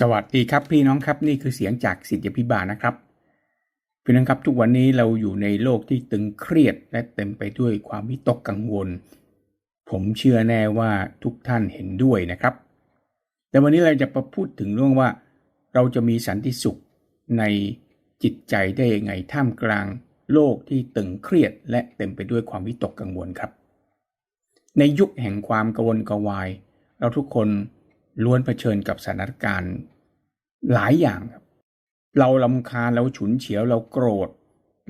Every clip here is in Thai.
สวัสดีครับพี่น้องครับนี่คือเสียงจากสิทธิพิบาลนะครับพี่น้องครับทุกวันนี้เราอยู่ในโลกที่ตึงเครียดและเต็มไปด้วยความวิตกกังวล ผมเชื่อแน่ว่าทุกท่านเห็นด้วยนะครับ แต่วันนี้เราจะมาพูดถึงเรื่องว่า เราจะมีสันติสุขในจิตใจได้ยังไงท่ามกลางโลกที่ตึงเครียดและเต็มไปด้วยความวิตกกังวลครับ ในยุคแห่งความกังวลกวาย เราทุกคน ล้วนเผชิญกับสถานการณ์หลายอย่างครับ เราลำคาญเราฉุนเฉียวเราโกรธ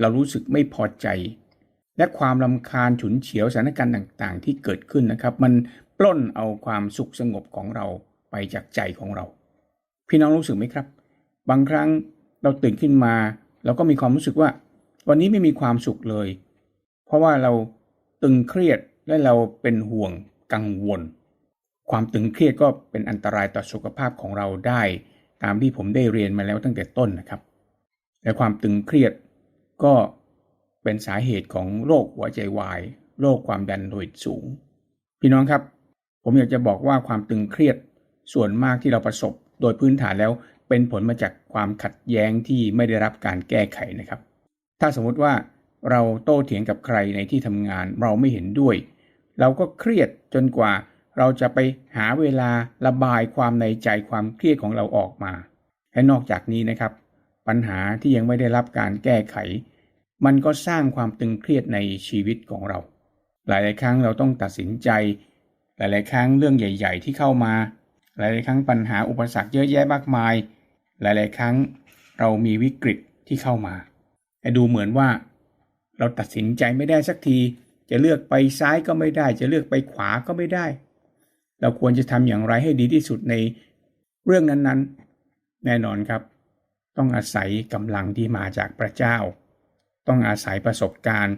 เรารู้สึกไม่พอใจ และความลำคาญฉุนเฉียวสถานการณ์ต่างๆ ที่เกิดขึ้นนะครับ มันปล้นเอาความสุขสงบของเราไปจากใจของเรา พี่น้องรู้สึกไหมครับ บางครั้งเราตื่นขึ้นมา เราก็มีความรู้สึกว่า วันนี้ไม่มีความสุขเลย เพราะว่าเราตึงเครียดและเราเป็นห่วงกังวล ความตึงเครียดก็เป็นอันตรายต่อสุขภาพของเราได้ ตามที่ผมได้เรียนมาแล้วตั้งแต่ต้นนะครับ และความตึงเครียดก็เป็นสาเหตุของโรคหัวใจวาย โรคความดันโลหิตสูง พี่น้องครับ ผมอยากจะบอกว่าความตึงเครียดส่วนมากที่เราประสบโดยพื้นฐานแล้วเป็นผลมาจากความขัดแย้งที่ไม่ได้รับการแก้ไขนะครับ ถ้าสมมติว่าเราโต้เถียงกับใครในที่ทำงานเราไม่เห็นด้วย เราก็เครียดจนกว่า เราจะไปหาเวลาระบายความในใจความเครียดของเราออกมา และนอกจากนี้นะครับ ปัญหาที่ยังไม่ได้รับการแก้ไข มันก็สร้างความตึงเครียดในชีวิตของเรา หลายๆครั้งเราต้องตัดสินใจ หลายๆ ครั้งเรื่องใหญ่ ๆ ที่เข้ามา หลายๆ ครั้งปัญหาอุปสรรคเยอะแยะมากมาย หลายๆ ครั้งเรามีวิกฤตที่เข้ามาแต่ดูเหมือนว่า เราตัดสินใจไม่ได้สักที จะเลือกไปซ้ายก็ไม่ได้ จะเลือกไปขวาก็ไม่ได้ เราควรจะทำอย่างไรให้ดีที่สุดในเรื่องนั้นๆ แน่นอนครับ ต้องอาศัยกำลังที่มาจากพระเจ้า ต้องอาศัยประสบการณ์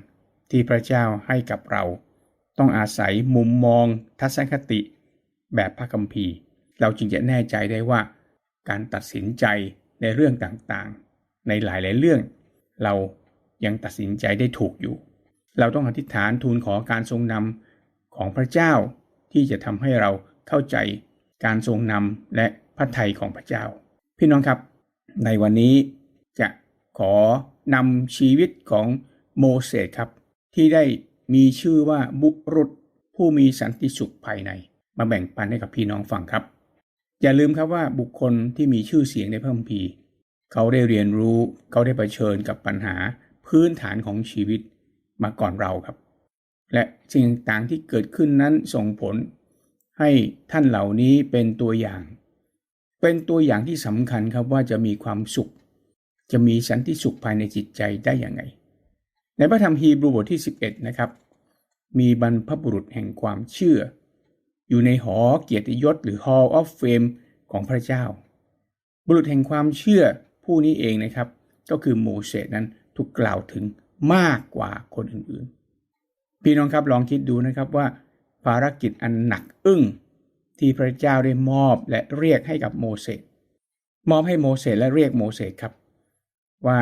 ที่พระเจ้าให้กับเรา ต้องอาศัยมุมมองทัศนคติแบบพระคัมภีร์ เราจึงจะแน่ใจได้ว่า การตัดสินใจในเรื่องต่างๆ ในหลายๆเรื่อง เรายังตัดสินใจได้ถูกอยู่ เราต้องอธิษฐานทูลขอการทรงนำของพระเจ้า ที่จะทำให้เราเข้าใจการทรงนำและพระทัยของพระเจ้า พี่น้องครับในวันนี้จะขอนำชีวิตของโมเสสครับ ที่ได้มีชื่อว่าบุรุษผู้มีสันติสุขภายใน มาแบ่งปันให้กับพี่น้องฟังครับ อย่าลืมครับว่าบุคคลที่มีชื่อเสียงในพระคัมภีร์ เขาได้เรียนรู้เขาได้เผชิญกับปัญหาพื้นฐานของชีวิตมาก่อนเราครับ และสิ่งต่างที่เกิดขึ้นนั้นส่งผล ให้ท่านเหล่านี้เป็นตัวอย่าง เป็นตัวอย่างที่สำคัญครับว่าจะมีความสุข จะมีสันติสุขภายในจิตใจได้อย่างไง ในพระธรรมฮีบรูบทที่ 11 นะครับ มีบรรพบุรุษแห่งความเชื่อ อยู่ในหอเกียรติยศหรือ Hall of Fame ของพระเจ้า บุรุษแห่งความเชื่อผู้นี้เองนะครับ ก็คือโมเสสนั้นถูกกล่าวถึงมากกว่าคนอื่นๆ พี่น้องครับลองคิดดูนะครับว่า ภารกิจอันหนักอึ้งที่พระเจ้าได้มอบและเรียกให้กับโมเสสมอบให้โมเสสและเรียกโมเสสครับ ว่า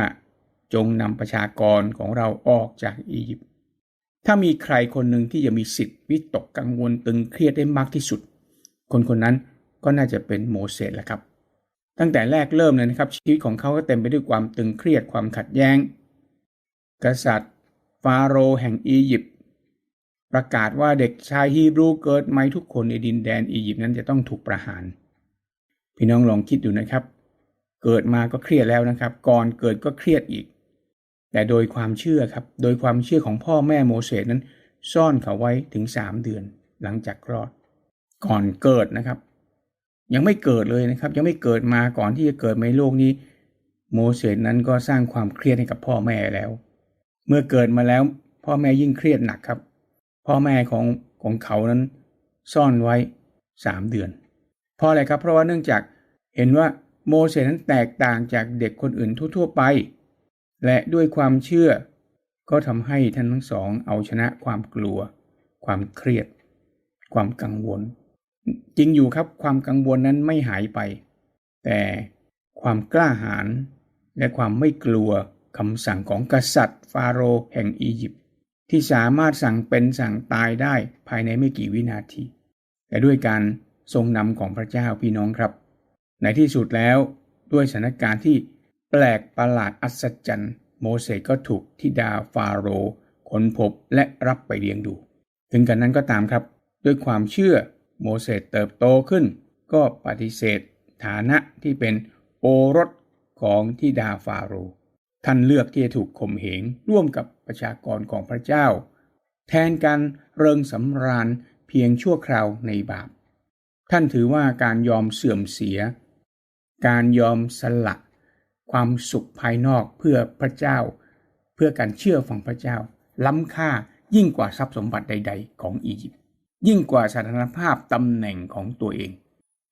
จงนำประชากรของเราออกจากอียิปต์ถ้ามีใครคนหนึ่งที่จะมีสิทธิ์วิตกกังวลตึงเครียดได้มากที่สุด คนคนนั้นก็น่าจะเป็นโมเสสแหละครับ ตั้งแต่แรกเริ่มเลยนะครับ ชีวิตของเขาก็เต็มไปด้วยความตึงเครียดความขัดแย้ง กษัตริย์ ฟาโรห์แห่งอียิปต์ ประกาศว่าเด็กชายฮีบรูเกิดใหม่ทุกคนในดินแดนอียิปต์นั้นจะต้องถูกประหาร พี่น้องลองคิดดูนะครับ เกิดมาก็เครียดแล้วนะครับ ก่อนเกิดก็เครียดอีก แต่โดยความเชื่อครับ โดยความเชื่อของพ่อแม่โมเสสนั้น ซ่อนเขาไว้ถึงสามเดือน หลังจากคลอด ก่อนเกิดนะครับ ยังไม่เกิดเลยนะครับ ยังไม่เกิดมาก่อนที่จะเกิดในโลกนี้ โมเสสนั้นก็สร้างความเครียดให้กับพ่อแม่แล้ว เมื่อเกิดมาแล้ว พ่อแม่ยิ่งเครียดหนักครับ พ่อแม่ของของเขานั้นซ่อนไว้สามเดือน เพราะอะไรครับ เพราะว่าเนื่องจากเห็นว่าโมเสสนั้นแตกต่างจากเด็กคนอื่นทั่ว ๆ ไป และด้วยความเชื่อ ก็ทำให้ท่านทั้งสองเอาชนะความกลัว ความเครียด ความกังวล จริงอยู่ครับความกังวลนั้นไม่หายไป แต่ความกล้าหาญและความไม่กลัวคำสั่งของกษัตริย์ ฟาโรห์แห่งอียิปต์ ที่สามารถสั่งเป็นสั่งตายได้ภายในไม่กี่วินาที แต่ด้วยการทรงนำของพระเจ้าพี่น้องครับ ในที่สุดแล้วด้วยสถานการณ์ที่แปลกประหลาดอัศจรรย์ โมเสสก็ถูกทิดาฟาโรห์ค้นพบและรับไปเลี้ยงดู ถึงกันนั้นก็ตามครับ ด้วยความเชื่อโมเสสเติบโตขึ้น ก็ปฏิเสธ ฐานะที่เป็นโอรสของทิดาฟาโรห์ ท่านเลือกที่จะถูกข่มเหงร่วมกับประชากรของพระเจ้า แทนการเริงสำราญเพียงชั่วคราวในบาป ท่านถือว่าการยอมเสื่อมเสีย การยอมสละความสุขภายนอกเพื่อพระเจ้า เพื่อการเชื่อฟังพระเจ้า ล้ำค่ายิ่งกว่าทรัพย์สมบัติใด ๆ ของอียิปต์ยิ่งกว่าสถานภาพตำแหน่งของตัวเอง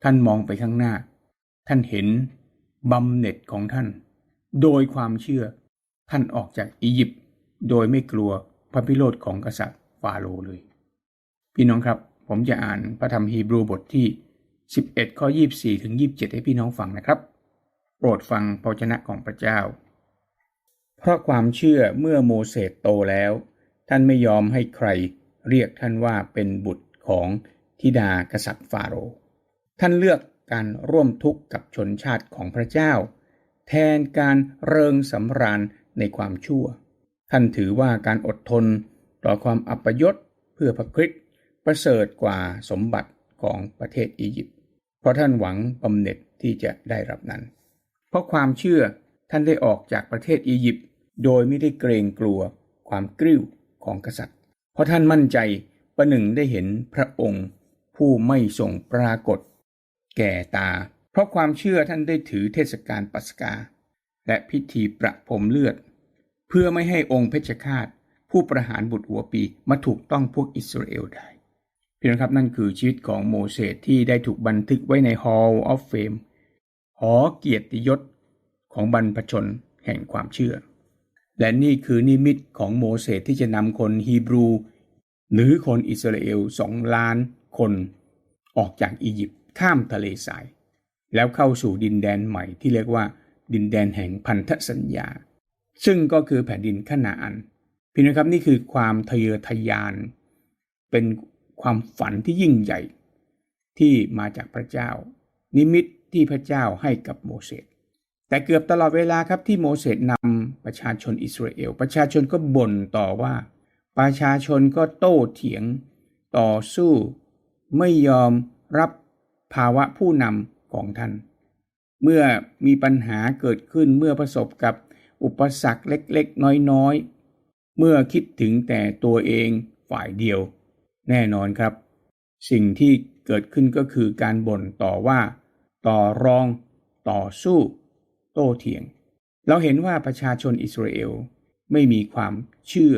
ท่านมองไปข้างหน้า ท่านเห็นบำเหน็จของท่าน โดยความเชื่อท่านออกจากอียิปต์โดยไม่กลัวพระพิโรธของกษัตริย์ฟาโรห์เลย พี่น้องครับผมจะอ่านพระธรรมฮีบรูบทที่ 11 ข้อ 24 ถึง 27 ให้พี่น้องฟังนะครับ โปรดฟังพระชนะของพระเจ้า เพราะความเชื่อเมื่อโมเสสโตแล้ว ท่านไม่ยอมให้ใครเรียกท่านว่าเป็นบุตรของธิดากษัตริย์ฟาโรห์ท่านเลือกการร่วมทุกข์กับชนชาติของพระเจ้า แทนการเริงสำราญในความชั่ว ท่านถือว่าการอดทนต่อความอัปยศเพื่อพระคริสต์ประเสริฐกว่าสมบัติของประเทศอียิปต์ เพราะท่านหวังบำเหน็จที่จะได้รับนั้น เพราะความเชื่อท่านได้ออกจากประเทศอียิปต์โดยไม่ได้เกรงกลัวความกริ้วของกษัตริย์ เพราะท่านมั่นใจประหนึ่งได้เห็นพระองค์ผู้ไม่ทรงปรากฏ แก่ตา เพราะความเชื่อท่านได้ถือเทศกาลปัสกา และพิธีประพรมเลือด เพื่อไม่ให้องค์เพชฌฆาต ผู้ประหารบุตรหัวปีมาถูกต้องพวกอิสราเอลได้พี่น้องครับนั่นคือชีวิตของโมเสสที่ได้ถูกบันทึกไว้ใน Hall of Fame หอเกียรติยศของบรรพชนแห่งความเชื่อ และนี่คือนิมิตของโมเสสที่จะนำคนฮีบรู หรือคนอิสราเอลสองล้านคน ออกจากอียิปต์ข้ามทะเลทราย แล้วเข้าสู่ดินแดนใหม่ที่เรียกว่าดินแดนแห่งพันธสัญญา ซึ่งก็คือแผ่นดินขนาอันพี่น้องครับนี่คือความทะเยอทะยาน เป็นความฝันที่ยิ่งใหญ่ ที่มาจากพระเจ้า นิมิตที่พระเจ้าให้กับโมเสสแต่เกือบตลอดเวลาครับที่โมเสสนำประชาชนอิสราเอล ประชาชนก็บ่นต่อว่า ประชาชนก็โต้เถียง ต่อสู้ ไม่ยอมรับภาวะผู้นำ ของท่าน เมื่อมีปัญหาเกิดขึ้นเมื่อประสบกับอุปสรรคเล็กๆ น้อยๆ เมื่อคิดถึงแต่ตัวเองฝ่ายเดียว แน่นอนครับ สิ่งที่เกิดขึ้นก็คือการบ่นต่อว่า ต่อรอง ต่อสู้ โต้เถียง เราเห็นว่าประชาชนอิสราเอลไม่มีความเชื่อ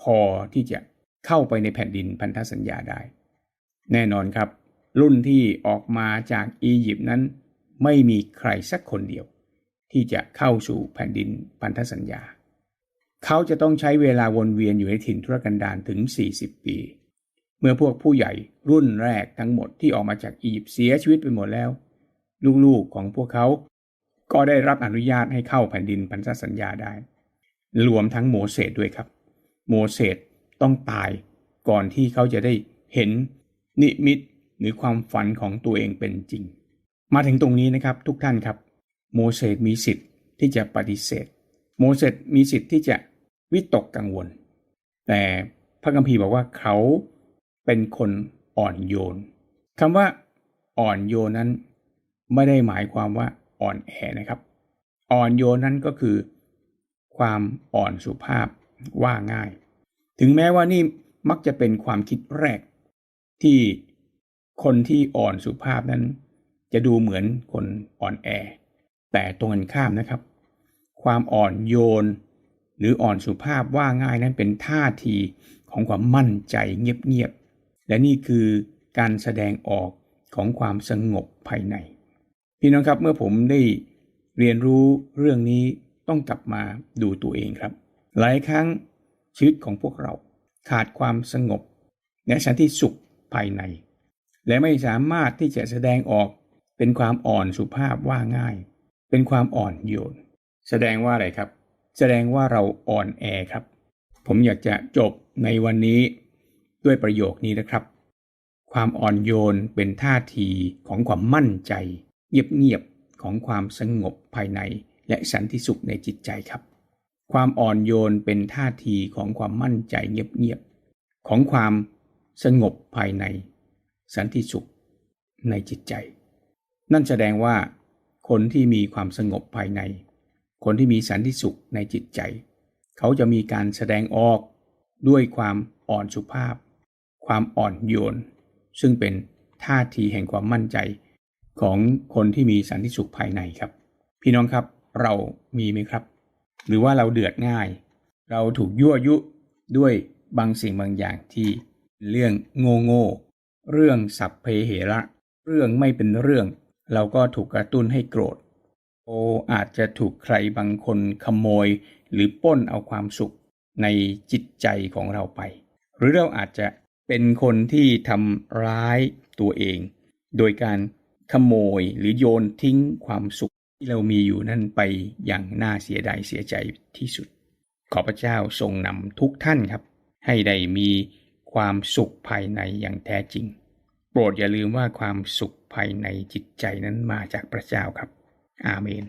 พอที่จะเข้าไปในแผ่นดินพันธสัญญาได้ แน่นอนครับ รุ่นที่ออกมาจากอียิปต์นั้น ไม่มีใครสักคนเดียว ที่จะเข้าสู่แผ่นดินพันธสัญญา เขาจะต้องใช้เวลาวนเวียนอยู่ในถิ่นทุรกันดารถึง 40 ปี เมื่อพวกผู้ใหญ่รุ่นแรกทั้งหมดที่ออกมาจากอียิปต์เสียชีวิตไปหมดแล้ว ลูกๆของพวกเขา ก็ได้รับอนุญาตให้เข้าแผ่นดินพันธสัญญาได้ รวมทั้งโมเสสด้วยครับ โมเสสต้องตายก่อนที่เขาจะได้เห็นนิมิต หรือความฝันของตัวเองเป็นจริง มาถึงตรงนี้นะครับทุกท่านครับ โมเสสมีสิทธิ์ที่จะปฏิเสธ โมเสสมีสิทธิ์ที่จะวิตกกังวล แต่พระคัมภีร์บอกว่าเขาเป็นคนอ่อนโยนคำว่าอ่อนโยนนั้น ไม่ได้หมายความว่าอ่อนแอนะครับ อ่อนโยนนั้นก็คือ ความอ่อนสุภาพว่าง่าย ถึงแม้ว่านี่มักจะเป็นความคิดแรกที่ คนที่อ่อนสุภาพนั้น จะดูเหมือนคนอ่อนแอ แต่ตรงกันข้ามนะครับ ความอ่อนโยน หรืออ่อนสุภาพว่าง่ายนั้นเป็นท่าทีของความมั่นใจเงียบๆ และนี่คือการแสดงออกของความสงบภายใน พี่น้องครับเมื่อผมได้เรียนรู้เรื่องนี้ต้องกลับมาดูตัวเองครับ หลายครั้งชีวิตของพวกเราขาดความสงบและสันติสุขภายใน และไม่สามารถที่จะแสดงออกเป็นความอ่อนสุภาพว่าง่าย เป็นความอ่อนโยน แสดงว่าอะไรครับ แสดงว่าเราอ่อนแอครับ ผมอยากจะจบในวันนี้ด้วยประโยคนี้นะครับ ความอ่อนโยนเป็นท่าทีของความมั่นใจเเงียบๆของความสงบภายใน และสันติสุขในจิตใจครับ ความอ่อนโยนเป็นท่าทีของความมั่นใจเงียบๆของความสงบภายใน สันติสุขในจิตใจ นั่นแสดงว่า คนที่มีความสงบภายใน คนที่มีสันติสุขในจิตใจ เขาจะมีการแสดงออกด้วยความอ่อนสุภาพ ความอ่อนโยน ซึ่งเป็นท่าทีแห่งความมั่นใจของคนที่มีสันติสุขภายในครับ พี่น้องครับเรามีไหมครับ หรือว่าเราเดือดง่าย เราถูกยั่วยุด้วยบางสิ่งบางอย่างที่เรื่องโง่โง่ เรื่องสัพเพเหระ เรื่องไม่เป็นเรื่อง เราก็ถูกกระตุ้นให้โกรธ โออาจจะถูกใครบางคนขโมย หรือป้นเอาความสุขในจิตใจของเราไป หรือเราอาจจะเป็นคนที่ทำร้ายตัวเอง โดยการขโมยหรือโยนทิ้งความสุขที่เรามีอยู่นั่นไปอย่างน่าเสียดายเสียใจที่สุด ขอพระเจ้าทรงนำทุกท่านครับ ให้ได้มี ความสุขภายในอย่างแท้จริง โปรดอย่าลืมว่าความสุขภายในจิตใจนั้นมาจากพระเจ้าครับ อาเมน